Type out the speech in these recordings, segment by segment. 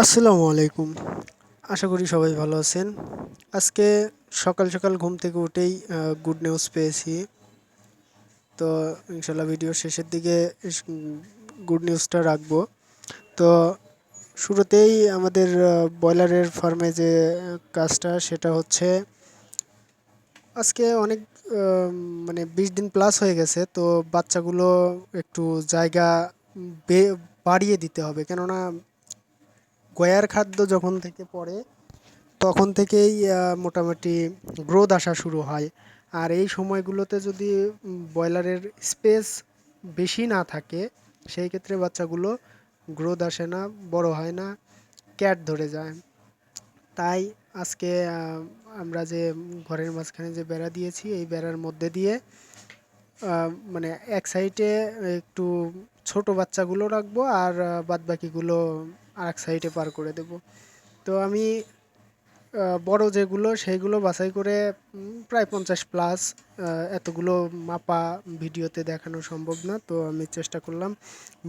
আসসালামু আলাইকুম। আশা করি সবাই ভালো আছেন। আজকে সকাল সকাল ঘুম থেকে উঠেই গুড নিউজ পেয়েছি। তো ইনশাল্লাহ ভিডিও শেষের দিকে গুড নিউজটা রাখব। তো শুরুতেই আমাদের ব্রয়লারের ফার্মে যে কাজটা, সেটা হচ্ছে আজকে অনেক মানে বিশ দিন প্লাস হয়ে গেছে। তো বাচ্চাগুলো একটু জায়গা বাড়িয়ে দিতে হবে। কেননা গয়ার খাদ্য যখন থেকে পড়ে, তখন থেকেই মোটামুটি গ্রোথ আসা শুরু হয়। আর এই সময়গুলোতে যদি ব্রয়লারের স্পেস বেশি না থাকে, সেই ক্ষেত্রে বাচ্চাগুলো গ্রোথ আসে না, বড় হয় না, ক্যাট ধরে যায়। তাই আজকে আমরা যে ঘরের মাঝখানে যে বেড়া দিয়েছি, এই বেড়ার মধ্যে দিয়ে মানে এক সাইডে একটু ছোট বাচ্চাগুলো রাখব আর বাদ বাকিগুলো আর এক সাইডে পার করে দেব। তো আমি বড় যেগুলো, সেইগুলো বাছাই করে প্রায় পঞ্চাশ প্লাস এতগুলো মাপা ভিডিওতে দেখানো সম্ভব না। তো আমি চেষ্টা করলাম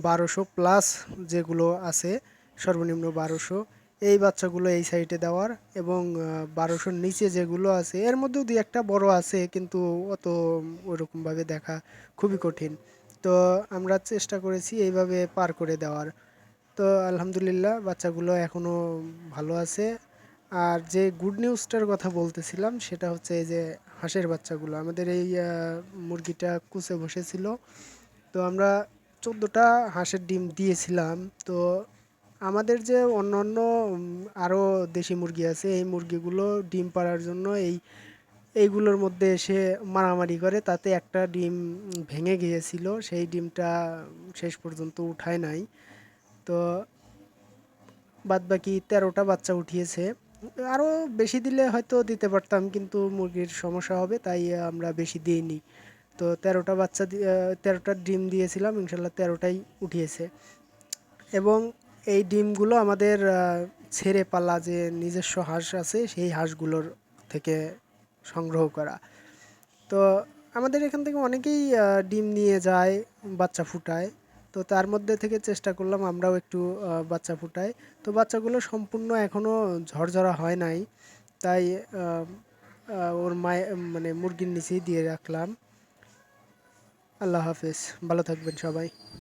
বারোশো প্লাস যেগুলো আছে, সর্বনিম্ন বারোশো, এই বাচ্চাগুলো এই সাইডে দেওয়ার এবং বারোশোর নিচে যেগুলো আছে, এর মধ্যেও দুই একটা বড় আছে, কিন্তু অত ওরকমভাবে দেখা খুবই কঠিন। তো আমরা চেষ্টা করেছি এইভাবে পার করে দেওয়ার। তো আলহামদুলিল্লাহ, বাচ্চাগুলো এখনও ভালো আছে। আর যে গুড নিউজটার কথা বলতেছিলাম, সেটা হচ্ছে এই যে হাঁসের বাচ্চাগুলো। আমাদের এই মুরগিটা কুচে বসেছিল। তো আমরা চোদ্দোটা হাঁসের ডিম দিয়েছিলাম। তো আমাদের যে অন্য অন্য আরও দেশি মুরগি আছে, এই মুরগিগুলো ডিম পাড়ার জন্য এই, এইগুলোর মধ্যে এসে মারামারি করে। তাতে একটা ডিম ভেঙে গিয়েছিল। সেই ডিমটা শেষ পর্যন্ত উঠায় নাই। তো বাদবাকি তেরোটা বাচ্চা উঠিয়েছে। আরও বেশি দিলে হয়তো দিতে পারতাম, কিন্তু মুরগির সমস্যা হবে, তাই আমরা বেশি দিইনি। তো তেরোটা বাচ্চা তেরোটা ডিম দিয়েছিলাম, ইনশাল্লাহ তেরোটাই উঠিয়েছে। এবং এই ডিমগুলো আমাদের ছেড়ে পালা যে নিজস্ব হাঁস আছে, সেই হাঁসগুলোর থেকে সংগ্রহ করা। তো আমাদের এখান থেকে অনেকেই ডিম নিয়ে যায়, বাচ্চা ফুটায়। তো তার মধ্যে থেকে চেষ্টা করলাম আমরাও একটু বাচ্চা ফুটাই। তো বাচ্চাগুলো সম্পূর্ণ এখনও ঝরঝরা হয় নাই। তাই ওর মায়ে মানে মুরগির নিচেই দিয়ে রাখলাম। আল্লাহ হাফেজ। ভালো থাকবেন সবাই।